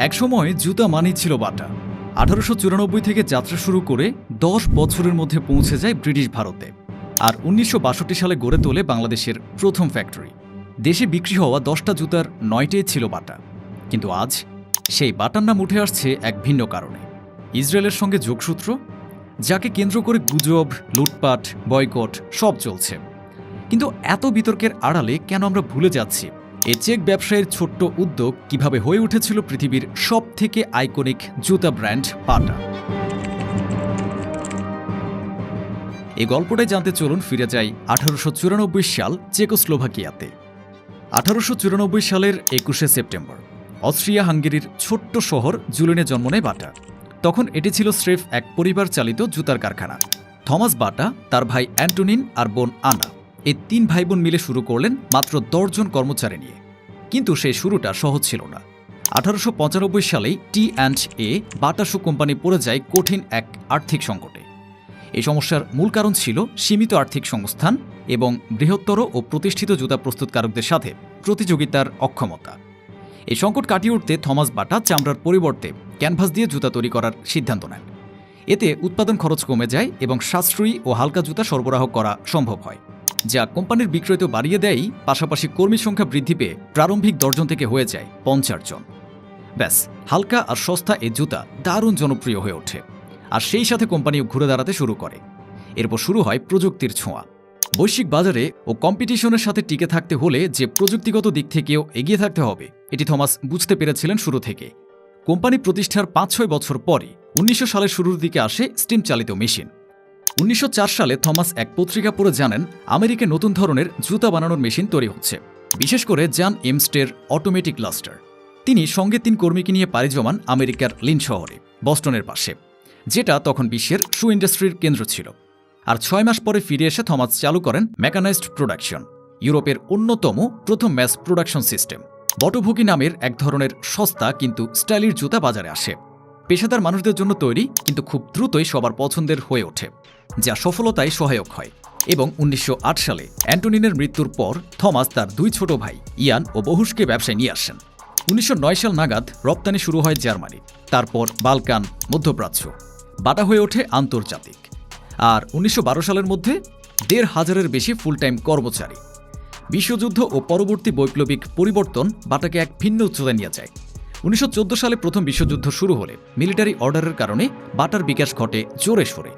একসময় জুতা মানেই ছিল বাটা। আঠারোশো চুরানব্বই থেকে যাত্রা শুরু করে দশ বছরের মধ্যে পৌঁছে যায় ব্রিটিশ ভারতে। আর উনিশশো বাষট্টি সালে গড়ে তোলে বাংলাদেশের প্রথম ফ্যাক্টরি দেশে বিক্রি হওয়া দশটা জুতার নয়টাই ছিল বাটা। কিন্তু আজ সেই বাটার নাম উঠে আসছে এক ভিন্ন কারণে। ইসরায়েলের সঙ্গে যোগসূত্র, যাকে কেন্দ্র করে গুজব, লুটপাট, বয়কট সব চলছে। কিন্তু এত বিতর্কের আড়ালে কেন আমরা ভুলে যাচ্ছি? এ চেক ব্যবসায়ের ছোট্ট উদ্যোগ কীভাবে হয়ে উঠেছিল পৃথিবীর সব থেকে আইকনিক জুতা ব্র্যান্ড পাটা। এই গল্পটাই জানতে চলুন, ফিরে যাই আঠারোশো চুরানব্বই সাল চেকোস্লোভাকিয়াতে। আঠারোশো চুরানব্বই সালের একুশে সেপ্টেম্বর অস্ট্রিয়া হাঙ্গেরির ছোট্ট শহর জুলেনে জন্ম নেয় বাটা। তখন এটি ছিল স্রেফ এক পরিবার চালিত জুতার কারখানা। থমাস বাটা, তার ভাই অ্যান্টোনিন আর বোন আনা। এই তিন ভাই বোন মিলে শুরু করলেন মাত্র দশজন কর্মচারী নিয়ে। কিন্তু সেই শুরুটা সহজ ছিল না। আঠারোশো পঁচানব্বই সালেই টি অ্যান্ড এ বাটাসু কোম্পানি পড়ে যায় কঠিন এক আর্থিক সংকটে। এই সমস্যার মূল কারণ ছিল সীমিত আর্থিক সংস্থান এবং বৃহত্তর ও প্রতিষ্ঠিত জুতা প্রস্তুতকারকদের সাথে প্রতিযোগিতার অক্ষমতা। এই সংকট কাটিয়ে উঠতে থমাস বাটা চামড়ার পরিবর্তে ক্যানভাস দিয়ে জুতা তৈরি করার সিদ্ধান্ত নেন। এতে উৎপাদন খরচ কমে যায় এবং সাশ্রয়ী ও হালকা জুতা সরবরাহ করা সম্ভব হয়। যা কোম্পানির বিক্রয় তো বাড়িয়ে দেয়, পাশাপাশি কর্মী সংখ্যা বৃদ্ধি পেয়ে প্রারম্ভিক দশজন থেকে হয়ে যায় পঞ্চাশ জন। ব্যাস, হালকা আর সস্তা এই জুতা দারুণ জনপ্রিয় হয়ে ওঠে। আর সেই সাথে কোম্পানিও ঘুরে দাঁড়াতে শুরু করে। এরপর শুরু হয় প্রযুক্তির ছোঁয়া। বৈশ্বিক বাজারে ও কম্পিটিশনের সাথে টিকে থাকতে হলে যে প্রযুক্তিগত দিক থেকেও এগিয়ে থাকতে হবে, এটি থমাস বুঝতে পেরেছিলেন শুরু থেকে। কোম্পানি প্রতিষ্ঠার পাঁচ ছয় বছর পরে উনিশশো সালের শুরুর দিকে আসে স্টিম চালিত মেশিন। উনিশশো চার সালে থমাস এক পত্রিকা পড়ে জানেন, আমেরিকায় নতুন ধরনের জুতা বানানোর মেশিন তৈরি হচ্ছে, বিশেষ করে জান এমস্টের অটোমেটিক লাস্টার। তিনি সঙ্গে তিন কর্মীকে নিয়ে পাড়ি জমান আমেরিকার লিন শহরে, বস্টনের পাশে, যেটা তখন বিশ্বের শু ইন্ডাস্ট্রির কেন্দ্র ছিল। আর ছয় মাস পরে ফিরে এসে থমাস চালু করেন মেকানাইজড প্রোডাকশন, ইউরোপের অন্যতম প্রথম ম্যাস প্রোডাকশন সিস্টেম। বটভোগী নামের এক ধরনের সস্তা কিন্তু স্টাইলির জুতা বাজারে আসে। পেশাদার মানুষদের জন্য তৈরি, কিন্তু খুব দ্রুতই সবার পছন্দের হয়ে ওঠে। যা সফলতায় সহায়ক হয়। এবং উনিশশো আট সালে অ্যান্টোনিনের মৃত্যুর পর থমাস তার দুই ছোট ভাই, ইয়ান ও বহুশকে ব্যবসায় নিয়ে আসেন। উনিশশো নয় সাল নাগাদ রপ্তানি শুরু হয় জার্মানি, তারপর বালকান মধ্যপ্রাচ্য। বাটা হয়ে ওঠে আন্তর্জাতিক। আর উনিশশো বারো সালের মধ্যে দেড় হাজারের বেশি ফুল টাইম কর্মচারী। বিশ্বযুদ্ধ ও পরবর্তী বৈপ্লবিক পরিবর্তন বাটাকে এক ভিন্ন উচ্চতায় নিয়ে যায়। উনিশশো চোদ্দ সালে প্রথম বিশ্বযুদ্ধ শুরু হলে মিলিটারি অর্ডারের কারণে বাটার বিকাশ ঘটে জোরে সোরে।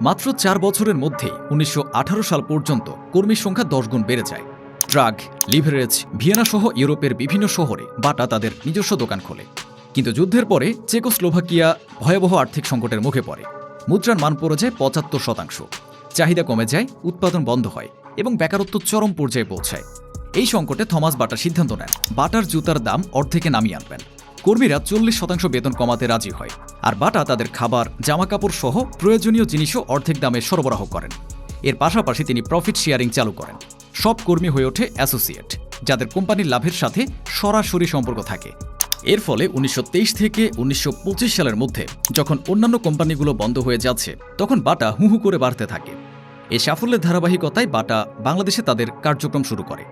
মাত্র চার বছরের মধ্যেই উনিশশো আঠারো সাল পর্যন্ত কর্মীর সংখ্যা দশ গুণ বেড়ে যায়। ট্রাক, লিভারেজ ভিয়েনা সহ ইউরোপের বিভিন্ন শহরে বাটা তাদের নিজস্ব দোকান খোলে। কিন্তু যুদ্ধের পরে চেকোস্লোভাকিয়া ভয়াবহ আর্থিক সংকটের মুখে পড়ে। মুদ্রার মান পড়ে যায় পঁচাত্তর শতাংশ। চাহিদা কমে যায়, উৎপাদন বন্ধ হয় এবং বেকারত্ব চরম পর্যায়ে পৌঁছায়। এই সংকটে থমাস বাটা সিদ্ধান্ত নেন। বাটার জুতার দাম অর্ধেকে নামিয়ে আনবেন। কর্মীরা চল্লিশ শতাংশ বেতন কমাতে রাজি হয়, আর বাটা তাদের খাবার, জামাকাপড় সহ প্রয়োজনীয় জিনিসও অর্ধেক দামে সরবরাহ করেন। এর পাশাপাশি তিনি প্রফিট শেয়ারিং চালু করেন। সব কর্মী হয়ে ওঠে অ্যাসোসিয়েট যাদের কোম্পানির লাভের সাথে সরাসরি সম্পর্ক থাকে। এর ফলে উনিশশো তেইশ থেকে উনিশশো পঁচিশ সালের মধ্যে যখন অন্যান্য কোম্পানিগুলো বন্ধ হয়ে যাচ্ছে, তখন বাটা হু হু করে বাড়তে থাকে। এই সাফল্যের ধারাবাহিকতায় বাটা বাংলাদেশে তাদের কার্যক্রম শুরু করে।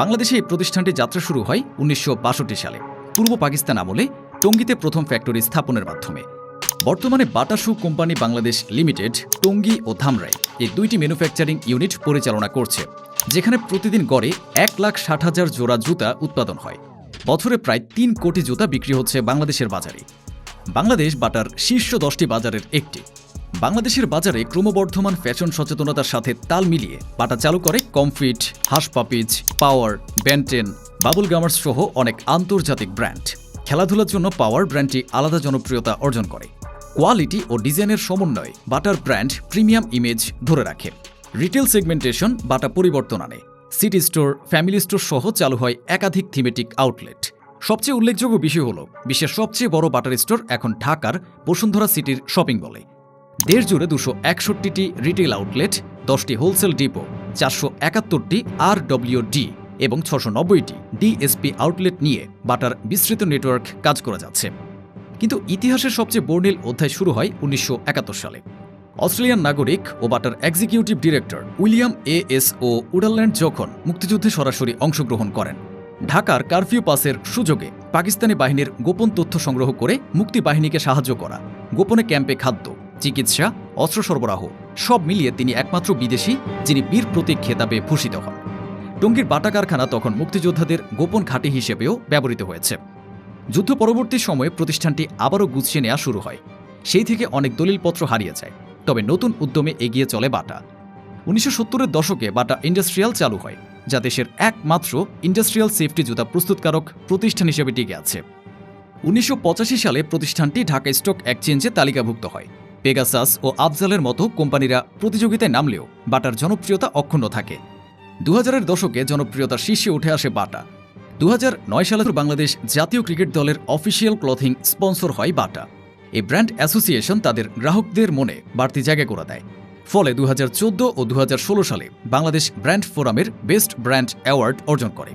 বাংলাদেশে এই প্রতিষ্ঠানটি যাত্রা শুরু হয় উনিশশো বাষট্টি সালে। পূর্ব পাকিস্তান আমলে টঙ্গীতে প্রথম ফ্যাক্টরি স্থাপনের মাধ্যমে। বর্তমানে Bata shoe company Bangladesh limited, Tongi ও ধামরাই এই দুইটি ম্যানুফ্যাকচারিং ইউনিট পরিচালনা করছে, যেখানে প্রতিদিন গড়ে এক লাখ ষাট হাজার জোড়া জুতা উৎপাদন হয়। বছরে প্রায় তিন কোটি জুতা বিক্রি হচ্ছে বাংলাদেশের বাজারে। বাংলাদেশ বাটার শীর্ষ দশটি বাজারের একটি। বাংলাদেশের বাজারে ক্রমবর্ধমান ফ্যাশন সচেতনতার সাথে তাল মিলিয়ে বাটা চালু করে কমফিট, হাস পাপিজ পাওয়ার, ব্যান্টেন, বাবুল গামার্স সহ অনেক আন্তর্জাতিক ব্র্যান্ড। খেলাধুলার জন্য পাওয়ার ব্র্যান্ডটি আলাদা জনপ্রিয়তা অর্জন করে। কোয়ালিটি ও ডিজাইনের সমন্বয়ে বাটার ব্র্যান্ড প্রিমিয়াম ইমেজ ধরে রাখে। রিটেল সেগমেন্টেশন বাটা পরিবর্তন আনে। সিটি স্টোর, ফ্যামিলি স্টোর সহ চালু হয় একাধিক থিমেটিক আউটলেট। সবচেয়ে উল্লেখযোগ্য বিষয় হল, বিশ্বের সবচেয়ে বড় বাটার স্টোর এখন ঢাকার বসুন্ধরা সিটির শপিং বলে দেশ জুড়ে দুশো একষট্টিটি রিটেল আউটলেট দশটি হোলসেল ডিপো চারশো একাত্তরটি আর ডি এবং ছশো নব্বইটি ডিএসপি আউটলেট নিয়ে বাটার বিস্তৃত নেটওয়ার্ক কাজ করে যাচ্ছে। কিন্তু ইতিহাসের সবচেয়ে বর্ণিল অধ্যায় শুরু হয় উনিশশো একাত্তর সালে। অস্ট্রেলিয়ান নাগরিক ও butter executive director William A S O Ouderland যখন মুক্তিযুদ্ধে সরাসরি অংশগ্রহণ করেন, ঢাকার কারফিউ পাসের সুযোগে পাকিস্তানি বাহিনীর গোপন তথ্য সংগ্রহ করে মুক্তি বাহিনীকে সাহায্য করা, গোপনে ক্যাম্পে খাদ্য চিকিৎসা, অস্ত্র সরবরাহ, সব মিলিয়ে তিনি একমাত্র বিদেশি যিনি বীর প্রতীক খেতাবে ভূষিত হন। টঙ্গীর বাটা কারখানা তখন মুক্তিযোদ্ধাদের গোপন ঘাঁটি হিসেবেও ব্যবহৃত হয়েছে। যুদ্ধ পরবর্তী সময়ে প্রতিষ্ঠানটি আবারও গুছিয়ে নেওয়া শুরু হয়। সেই থেকে অনেক দলিলপত্র হারিয়ে যায়। তবে নতুন উদ্যমে এগিয়ে চলে বাটা। উনিশশো সত্তরের দশকে বাটা ইন্ডাস্ট্রিয়াল চালু হয়, যা দেশের একমাত্র ইন্ডাস্ট্রিয়াল সেফটি জুতা প্রস্তুতকারক প্রতিষ্ঠান হিসেবে টিকে আছে। উনিশশো পঁচাশি সালে প্রতিষ্ঠানটি ঢাকা স্টক এক্সচেঞ্জে তালিকাভুক্ত হয়। পেগাসাস ও আফজালের মতো কোম্পানিরা প্রতিযোগিতায় নামলেও বাটার জনপ্রিয়তা অক্ষুণ্ণ থাকে। দু হাজারের দশকে জনপ্রিয়তার শীর্ষে উঠে আসে বাটা। দু সালে বাংলাদেশ জাতীয় ক্রিকেট দলের অফিসিয়াল ক্লথিং স্পন্সর হয় বাটা। এই ব্র্যান্ড অ্যাসোসিয়েশন তাদের গ্রাহকদের মনে বাড়তি জায়গা করে দেয়। ফলে দু হাজার চোদ্দ ও দু হাজার ষোলো সালে বাংলাদেশ ব্র্যান্ড ফোরামের বেস্ট ব্র্যান্ড অ্যাওয়ার্ড অর্জন করে।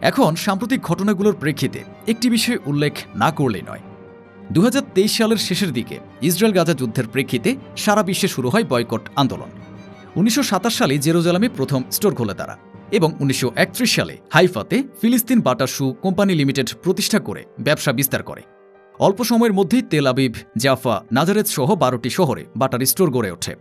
এখন সাম্প্রতিক ঘটনাগুলোর প্রেক্ষিতে একটি বিষয় উল্লেখ না করলেই নয়। দু হাজার তেইশ সালের শেষের দিকে ইসরায়েল গাজা যুদ্ধের প্রেক্ষিতে সারা বিশ্বে শুরু হয় বয়কট আন্দোলন। উনিশশো সাতাশ সালে জেরুজালামে প্রথম স্টোর খোলে তারা এবং উনিশশো একত্রিশ সালে হাইফাতে ফিলিস্তিন বাটা শু কোম্পানি লিমিটেড প্রতিষ্ঠা করে ব্যবসা বিস্তার করে। অল্প সময়ের মধ্যেই তেল আবিব, জাফা নাজারেত সহ বারোটি শহরে বাটার স্টোর গড়ে ওঠে।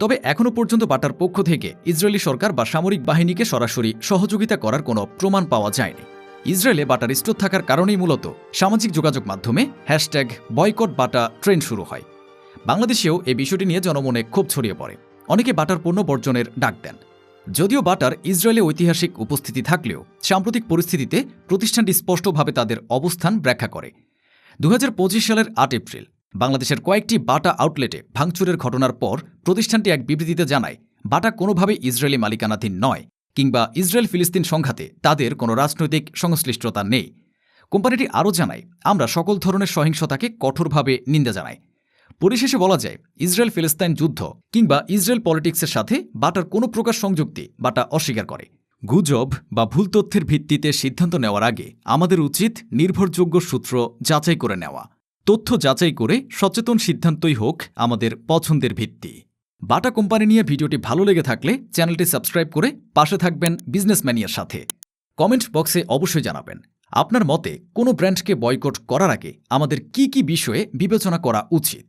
তবে এখনও পর্যন্ত বাটার পক্ষ থেকে ইসরায়েলি সরকার বা সামরিক বাহিনীকে সরাসরি সহযোগিতা করার কোনো প্রমাণ পাওয়া যায়নি। ইসরায়েলে বাটার স্টোর থাকার কারণেই মূলত সামাজিক যোগাযোগ মাধ্যমে হ্যাশট্যাগ, বয়কট বাটা ট্রেন্ড শুরু হয়। বাংলাদেশেও এই বিষয়টি নিয়ে জনমনে ক্ষোভ ছড়িয়ে পড়ে। অনেকে বাটার পণ্য বর্জনের ডাক দেন। যদিও বাটার ইসরায়েলে ঐতিহাসিক উপস্থিতি থাকলেও সাম্প্রতিক পরিস্থিতিতে প্রতিষ্ঠানটি স্পষ্টভাবে তাদের অবস্থান ব্যাখ্যা করে। দু হাজার পঁচিশ সালের আট এপ্রিল, বাংলাদেশের কয়েকটি বাটা আউটলেটে ভাঙচুরের ঘটনার পর প্রতিষ্ঠানটি এক বিবৃতিতে জানায়, বাটা কোনোভাবেই ইসরায়েলি মালিকানাধীন নয়। কিংবা ইসরায়েল ফিলিস্তিন সংঘাতে তাদের কোনো রাজনৈতিক সংশ্লিষ্টতা নেই। কোম্পানিটি আরও জানায়, আমরা সকল ধরনের সহিংসতাকে কঠোরভাবে নিন্দা জানাই। পরিশেষে বলা যায় ইসরায়েল ফিলিস্তাইন যুদ্ধ কিংবা ইসরায়েল পলিটিক্সের সাথে বাটার কোনো প্রকার সংযুক্তি বাটা অস্বীকার করে। গুজব বা ভুল তথ্যের ভিত্তিতে সিদ্ধান্ত নেওয়ার আগে আমাদের উচিত নির্ভরযোগ্য সূত্র যাচাই করে নেওয়া। তথ্য যাচাই করে সচেতন সিদ্ধান্তই হোক আমাদের পছন্দের ভিত্তি। বাটা কোম্পানি নিয়ে ভিডিওটি ভালো লেগে থাকলে চ্যানেলটি সাবস্ক্রাইব করে পাশে থাকবেন বিজনেসম্যানিয়ার সাথে। কমেন্ট বক্সে অবশ্যই জানাবেন, আপনার মতে কোনো ব্র্যান্ডকে বয়কট করার আগে আমাদের কি কি বিষয়ে বিবেচনা করা উচিত?